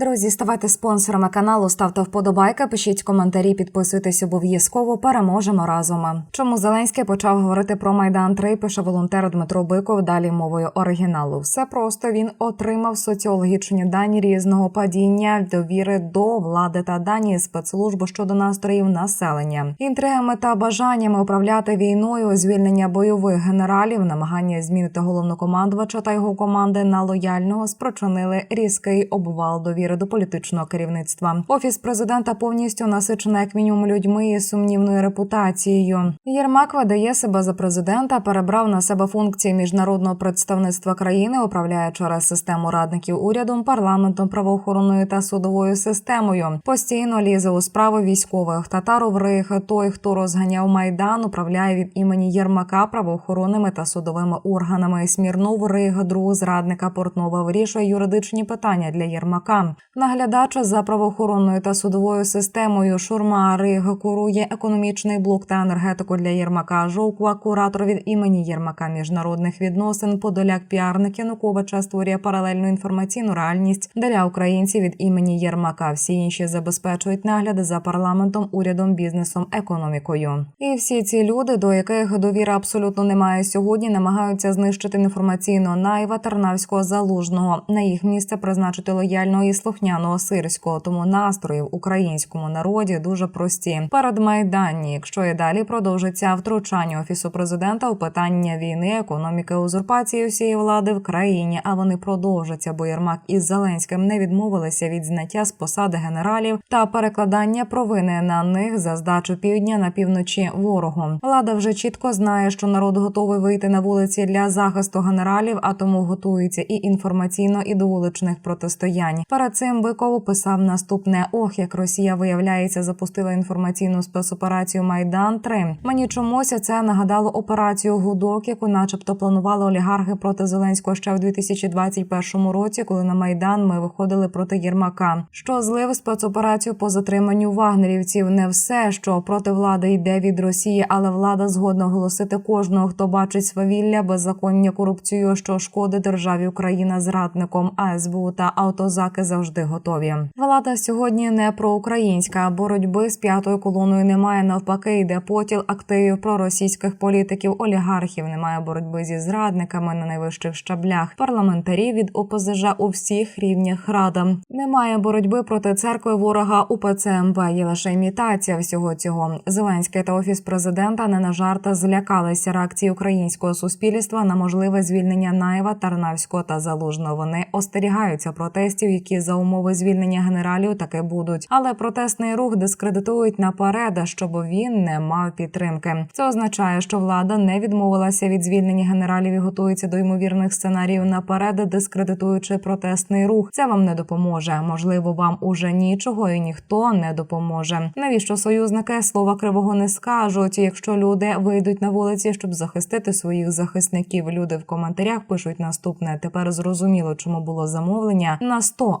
Друзі, ставайте спонсорами каналу, ставте вподобайки, пишіть коментарі, підписуйтесь обов'язково. Переможемо разом. Чому Зеленський почав говорити про майдан 3 Пише волонтер Дмитро Биков. Далі мовою оригіналу. Все просто він отримав соціологічні дані різного падіння довіри до влади та дані спецслужб щодо настроїв населення, інтригами та бажаннями управляти війною, звільнення бойових генералів, намагання змінити головнокомандувача та його команди на лояльного спричинили різкий обвал довіри до політичного керівництва. Офіс президента повністю насичений як мінімум людьми із сумнівною репутацією. Єрмак видає себе за президента, перебрав на себе функції міжнародного представництва країни, управляє через систему радників урядом, парламентом, правоохоронною та судовою системою. Постійно лізе у справи військових татаров рих. Той, хто розганяв майдан, управляє від імені Єрмака правоохоронними та судовими органами. Смірнов риг, друг зрадника Портнова вирішує юридичні питання для Єрмака. Наглядач за правоохоронною та судовою системою Шурма Риг курує економічний блок та енергетику для Єрмака. Жовква куратор від імені Єрмака міжнародних відносин. Подоляк піарник Януковича створює паралельну інформаційну реальність для українців від імені Єрмака. Всі інші забезпечують нагляди за парламентом, урядом, бізнесом, економікою. І всі ці люди, до яких довіри абсолютно немає сьогодні, намагаються знищити інформаційно найва Тарнавського залужного. На їх місце призначити лояльного і слухняного сирського. Тому настрої в українському народі дуже прості. Передмайданні, якщо і далі продовжиться втручання офісу президента у питання війни, економіки, узурпації всієї влади в країні, а вони продовжаться, бо Єрмак із Зеленським не відмовилися від зняття з посади генералів та перекладання провини на них за здачу півдня на півночі ворогу. Влада вже чітко знає, що народ готовий вийти на вулиці для захисту генералів, а тому готується і інформаційно, і до вуличних протистоянь. Перед цим Биков писав наступне: ох, як Росія виявляється, запустила інформаційну спецоперацію Майдан 3 Мені чомусь це нагадало операцію Гудок, яку, начебто, планували олігархи проти Зеленського ще в 2021 році, коли на майдан ми виходили проти Єрмака. Що злив спецоперацію по затриманню вагнерівців? Не все, що проти влади йде від Росії, але влада згодна оголосити кожного, хто бачить свавілля, беззаконня, корупцію, що шкодить державі Україна зрадником. А СБУ та автозаки завжди готові. Влада сьогодні не проукраїнська боротьби з п'ятою колоною немає. Навпаки, йде потіл активів проросійських політиків, олігархів. Немає боротьби зі зрадниками на найвищих щаблях. Парламентарів від ОПЗЖ у всіх рівнях рада. Немає боротьби проти церкви ворога УПЦ МП. Є лише імітація всього цього. Зеленський та офіс президента не на жарта злякалися реакції українського суспільства на можливе звільнення Наєва, Тарнавського та Залужного. Вони остерігаються протестів, які за умови звільнення генералів таки будуть. Але протестний рух дискредитують наперед, щоб він не мав підтримки. Це означає, що влада не відмовилася від звільнення генералів і готується до ймовірних сценаріїв наперед, дискредитуючи протестний рух. Це вам не допоможе. Можливо, вам уже нічого і ніхто не допоможе. Навіщо союзники слова кривого не скажуть? Якщо люди вийдуть на вулиці, щоб захистити своїх захисників, люди в коментарях пишуть наступне. Тепер зрозуміло, чому було замовлення на 100